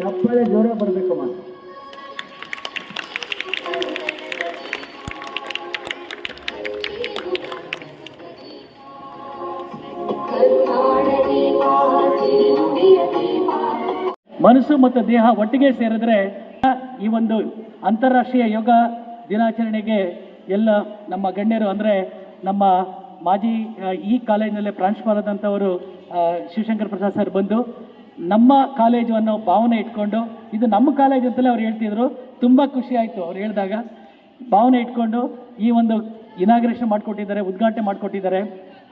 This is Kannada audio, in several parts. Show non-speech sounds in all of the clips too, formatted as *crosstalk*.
ಚಪ್ಪಾಳೆ ಜೋರ ಬರ್ಬೇಕಮ್ಮ ಮನಸ್ಸು ಮತ್ತು ದೇಹ ಒಟ್ಟಿಗೆ ಸೇರಿದ್ರೆ ಈ ಒಂದು ಅಂತಾರಾಷ್ಟ್ರೀಯ ಯೋಗ ದಿನಾಚರಣೆಗೆ ಎಲ್ಲ ನಮ್ಮ ಗಣ್ಯರು ಅಂದರೆ ನಮ್ಮ ಮಾಜಿ ಈ ಕಾಲೇಜಿನಲ್ಲೇ ಪ್ರಾಂಶುಪಾಲದಂಥವರು ಶಿವಶಂಕರ್ ಪ್ರಸಾದ್ ಸರ್ ಬಂದು ನಮ್ಮ ಕಾಲೇಜು ಅನ್ನೋ ಭಾವನೆ ಇಟ್ಕೊಂಡು, ಇದು ನಮ್ಮ ಕಾಲೇಜ್ ಅಂತಲೇ ಅವ್ರು ಹೇಳ್ತಿದ್ರು. ತುಂಬ ಖುಷಿ ಆಯಿತು ಅವ್ರು ಹೇಳಿದಾಗ. ಭಾವನೆ ಇಟ್ಕೊಂಡು ಈ ಒಂದು ಇನಾಗ್ರೇಷನ್ ಮಾಡಿಕೊಟ್ಟಿದ್ದಾರೆ, ಉದ್ಘಾಟನೆ ಮಾಡಿಕೊಟ್ಟಿದ್ದಾರೆ.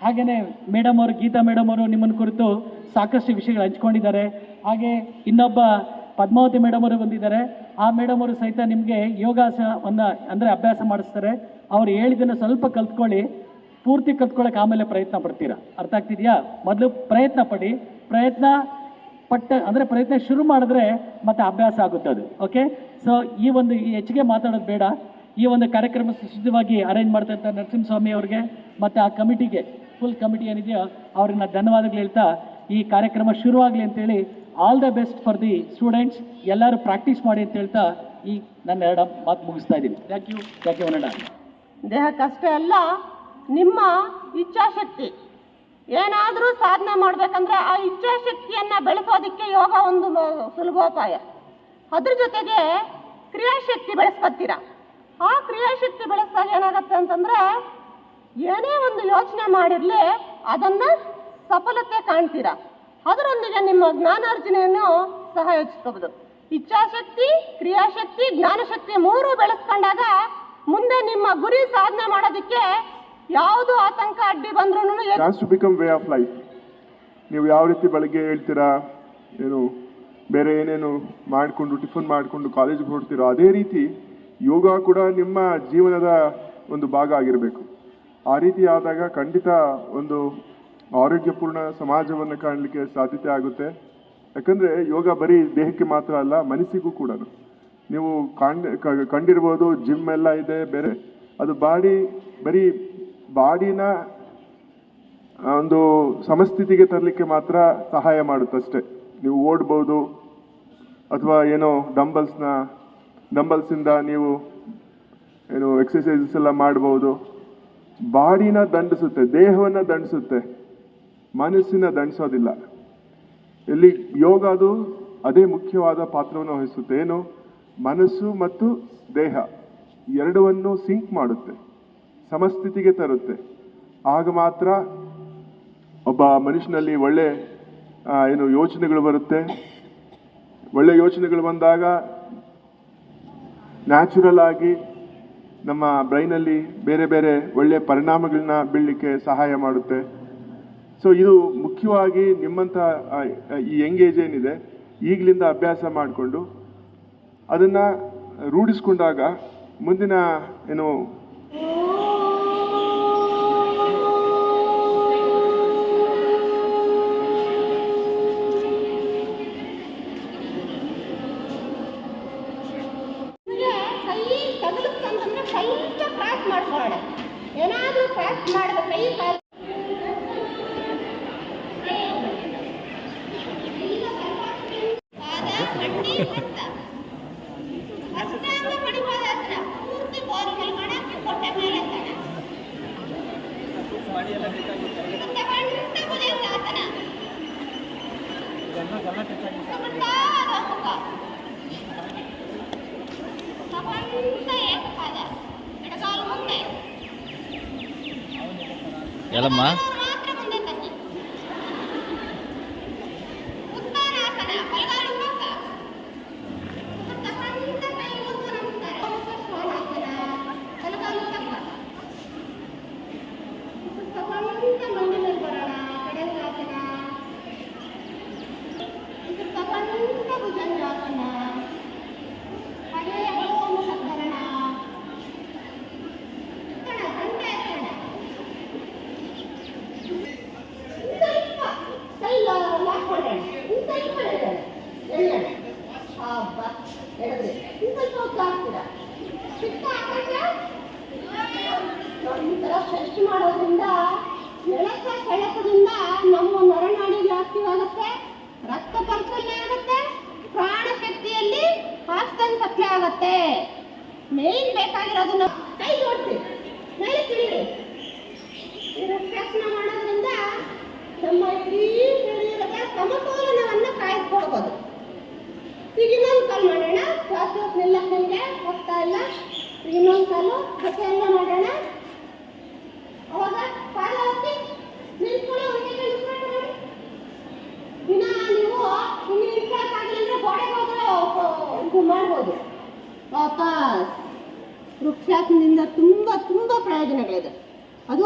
ಹಾಗೆಯೇ ಮೇಡಮ್ ಅವರು, ಗೀತಾ ಮೇಡಮ್ ಅವರು ನಿಮ್ಮನ್ನು ಕುರಿತು ಸಾಕಷ್ಟು ವಿಷಯಗಳು ಹಂಚ್ಕೊಂಡಿದ್ದಾರೆ. ಹಾಗೆ ಇನ್ನೊಬ್ಬ ಪದ್ಮಾವತಿ ಮೇಡಮ್ ಅವರು ಬಂದಿದ್ದಾರೆ. ಆ ಮೇಡಮ್ ಅವರು ಸಹಿತ ನಿಮಗೆ ಯೋಗಾಸನವನ್ನು ಅಂದರೆ ಅಭ್ಯಾಸ ಮಾಡಿಸ್ತಾರೆ. ಅವ್ರು ಹೇಳಿದ್ದನ್ನು ಸ್ವಲ್ಪ ಕಲ್ತ್ಕೊಳ್ಳಿ, ಪೂರ್ತಿ ಕಲ್ತ್ಕೊಳ್ಳೋಕೆ ಆಮೇಲೆ ಪ್ರಯತ್ನ ಪಡ್ತೀರಾ? ಅರ್ಥ ಆಗ್ತಿದೆಯಾ? ಮೊದಲು ಪ್ರಯತ್ನ ಪಡಿ. ಪ್ರಯತ್ನ ಪಟ್ಟ ಅಂದರೆ ಪ್ರಯತ್ನ ಶುರು ಮಾಡಿದ್ರೆ ಮತ್ತೆ ಅಭ್ಯಾಸ ಆಗುತ್ತೆ ಅದು. ಓಕೆ ಸೊ ಈ ಒಂದು ಹೆಚ್ಚಿಗೆ ಮಾತಾಡೋದು ಬೇಡ. ಈ ಒಂದು ಕಾರ್ಯಕ್ರಮ ಸುಚಿತವಾಗಿ ಅರೇಂಜ್ ಮಾಡ್ತಂಥ ನರಸಿಂಹಸ್ವಾಮಿ ಅವ್ರಿಗೆ ಮತ್ತು ಆ ಕಮಿಟಿಗೆ ಫುಲ್ ಕಮಿಟಿ ಏನಿದೆಯೋ ಅವ್ರಿಗೆ ನಾನು ಧನ್ಯವಾದಗಳು ಹೇಳ್ತಾ ಈ ಕಾರ್ಯಕ್ರಮ ಶುರುವಾಗಲಿ ಅಂತೇಳಿ all the best for the students ಎಲ್ಲರೂ ಪ್ರಾಕ್ಟೀಸ್ ಮಾಡಿ ಅಂತ ಹೇಳ್ತಾ ಈ ನನ್ನ ಎರಡು ಮಾತು ಮುಗಿಸ್ತಾ ಇದ್ದೀನಿ. ಥ್ಯಾಂಕ್ ಯು ಥ್ಯಾಂಕ್ ಯು ದೇಹ ದೇಹಕ್ಕಷ್ಟೇ ಅಲ್ಲ ನಿಮ್ಮ ಇಚ್ಛಾಶಕ್ತಿ. ಏನಾದರೂ ಸಾಧನೆ ಮಾಡಬೇಕಂದ್ರೆ ಆ ಇಚ್ಛಾಶಕ್ತಿಯನ್ನು ಬೆಳೆಸೋದಕ್ಕೆ ಯೋಗ ಒಂದು ಸುಲಭೋಪಾಯ. ಅದ್ರ ಜೊತೆಗೆ ಕ್ರಿಯಾಶಕ್ತಿ ಬೆಳೆಸ್ಕೊತೀರ. ಆ ಕ್ರಿಯಾಶಕ್ತಿ ಬೆಳೆಸಿದಾಗ ಏನಾಗುತ್ತೆ ಅಂತಂದರೆ ಏನೇ ಒಂದು ಯೋಚನೆ ಮಾಡಿರಲಿ, ಅದನ್ನು ಸಫಲತೆ ಕಾಣ್ತೀರ? ಅದರೊಂದಿಗೆ ನಿಮ್ಮ ಜ್ಞಾನಾರ್ಜನೆಯನ್ನು ಸಹ ಯೋಚಿಸ್ಕೋಬಹುದು ಇಚ್ಛಾಶಕ್ತಿ, ಕ್ರಿಯಾಶಕ್ತಿ, ಜ್ಞಾನಶಕ್ತಿ ಮೂರು ಬೆಳೆಸ್ಕೊಂಡಾಗ ಮುಂದೆ ನಿಮ್ಮ ಗುರಿ ಸಾಧನೆ ಮಾಡೋದಕ್ಕೆ ಯಾವುದು ಆತಂಕ, ಅಡ್ಡಿ ಬಂದ್ರೂ ಬಿಕಮ್ ವೇ ಆಫ್ ಲೈಫ್ ನೀವು ಯಾವ ರೀತಿ ಬೆಳಗ್ಗೆ ಹೇಳ್ತೀರಾ? ಏನು, ಬೇರೆ ಏನೇನು ಮಾಡಿಕೊಂಡು, ಟಿಫನ್ ಮಾಡಿಕೊಂಡು ಕಾಲೇಜ್ಗೆ ಹೊರಡ್ತೀರೋ? ಅದೇ ರೀತಿ ಯೋಗ ಕೂಡ ನಿಮ್ಮ ಜೀವನದ ಒಂದು ಭಾಗ ಆಗಿರಬೇಕು. ಆ ರೀತಿ ಆದಾಗ ಖಂಡಿತ ಒಂದು ಆರೋಗ್ಯಪೂರ್ಣ ಸಮಾಜವನ್ನು ಕಾಣಲಿಕ್ಕೆ ಸಾಧ್ಯತೆ ಆಗುತ್ತೆ. ಯಾಕಂದರೆ ಯೋಗ ಬರೀ ದೇಹಕ್ಕೆ ಮಾತ್ರ ಅಲ್ಲ, ಮನಸ್ಸಿಗೂ ಕೂಡ ನೀವು ಕಾಣ್ ಕಂಡಿರ್ಬೋದು ಜಿಮ್ ಎಲ್ಲ ಇದೆ, ಬೇರೆ. ಅದು ಬಾಡಿ, ಬರೀ ಬಾಡಿನ ಒಂದು ಸಮಸ್ಥಿತಿಗೆ ತರಲಿಕ್ಕೆ ಮಾತ್ರ ಸಹಾಯ ಮಾಡುತ್ತಷ್ಟೆ. ನೀವು ಓಡ್ಬೋದು, ಅಥವಾ ಏನೋ ಡಂಬಲ್ಸ್ನ ಡಂಬಲ್ಸಿಂದ ನೀವು, ಏನು ಎಕ್ಸಸೈಸಸ್ ಎಲ್ಲ ಮಾಡ್ಬೋದು. ಬಾಡಿನ ದಂಡಿಸುತ್ತೆ, ದೇಹವನ್ನು ದಂಡಿಸುತ್ತೆ, ಮನಸ್ಸಿನ ದಂಡಿಸೋದಿಲ್ಲ. ಇಲ್ಲಿ ಯೋಗ ಅದು ಅದೇ ಮುಖ್ಯವಾದ ಪಾತ್ರವನ್ನು ವಹಿಸುತ್ತೆ. ಏನು? ಮನಸ್ಸು ಮತ್ತು ದೇಹ ಎರಡವನ್ನು ಸಿಂಕ್ ಮಾಡುತ್ತೆ, ಸಮಸ್ಥಿತಿಗೆ ತರುತ್ತೆ. ಆಗ ಮಾತ್ರ ಒಬ್ಬ ಮನುಷ್ಯನಲ್ಲಿ ಒಳ್ಳೆ ಏನು ಯೋಚನೆಗಳು ಬರುತ್ತೆ. ಒಳ್ಳೆ ಯೋಚನೆಗಳು ಬಂದಾಗ ನ್ಯಾಚುರಲ್ ಆಗಿ ನಮ್ಮ ಬ್ರೈನಲ್ಲಿ ಬೇರೆ ಬೇರೆ ಒಳ್ಳೆ ಪರಿಣಾಮಗಳನ್ನ ಬೀಳಲಿಕ್ಕೆ ಸಹಾಯ ಮಾಡುತ್ತೆ. ಸೊ ಇದು ಮುಖ್ಯವಾಗಿ ನಿಮ್ಮಂಥ ಈ ಎಂಗೇಜ್ ಏನಿದೆ, ಈಗಲಿಂದ ಅಭ್ಯಾಸ ಮಾಡಿಕೊಂಡು ಅದನ್ನು ರೂಢಿಸ್ಕೊಂಡಾಗ ಮುಂದಿನ, ಏನು ಎಲ್ಲಮ್ಮ ಮಾತ್ರ ಮುಂದೆ ಸೃಷ್ಟಿ ಮಾಡೋದ್ರಿಂದ ನೆಲಕ ಕೆಳಕದಿಂದ ನಮ್ಮ ನರನಾಡಿಗೆ ಆಕ್ಟಿವ್ ಆಗುತ್ತೆ, ರಕ್ತ ಪರಿಚಲನೆ ಆಗುತ್ತೆ, ಪ್ರಾಣ ಶಕ್ತಿಯಲ್ಲಿ ಆಕ್ಸಿಜನ್ ಸಪ್ಲೈ ಆಗುತ್ತೆ. ಮೇನ್ ಬೇಕಾಗಿರೋದು ನಾವು ಕೈ ನೋಡ್ತೀವಿ ಮೇಲೆ ತಿಳಿದು ರಕ್ತಾಸನ ಮಾಡೋದ್ರಿಂದ ನಮ್ಮ ಇಡೀ ಶರೀರದ ಸಮತೋಲನವನ್ನು ಕಾಯ್ದುಕೊಳ್ಬೋದು ಈಗ ಕಾಲು ಮಾಡೋಣ. ಶ್ವಾಸ ನಿಲ್ಲಕ್ಕೆ ಹೋಗ್ತಾ ಇಲ್ಲ. ಇನ್ನೊಂದು ಕಾಲು ಬಟ್ಟೆ ಎಲ್ಲ ಮಾಡೋಣ. ವೃಕ್ಷಾಸನದಿಂದ ತುಂಬ ತುಂಬ ಪ್ರಯೋಜನಗಳಿದೆ. ಅದು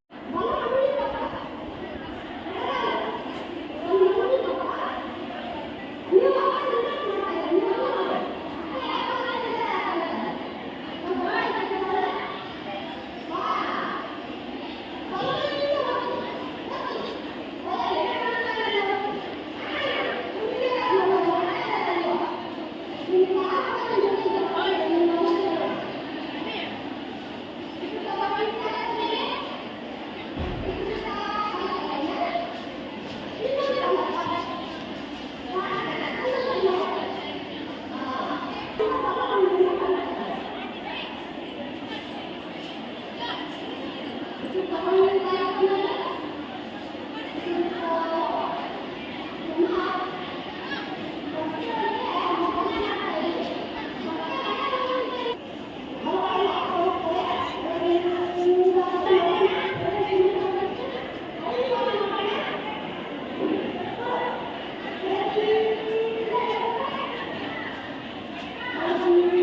Hallelujah. *laughs*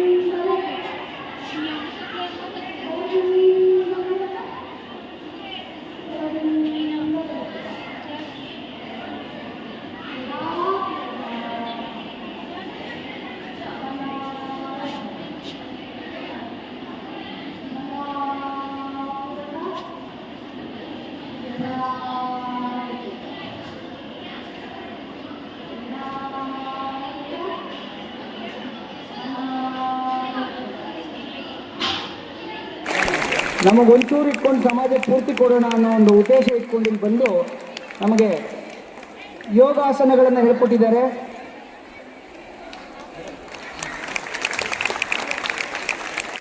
ನಮಗೆ ಒಂಚೂರು ಇಟ್ಕೊಂಡು ಸಮಾಜಕ್ಕೆ ಪೂರ್ತಿ ಕೊಡೋಣ ಅನ್ನೋ ಒಂದು ಉದ್ದೇಶ ಇಟ್ಕೊಂಡು ಬಂದು ನಮಗೆ ಯೋಗಾಸನಗಳನ್ನು ಹೇಳ್ಕೊಟ್ಟಿದ್ದಾರೆ.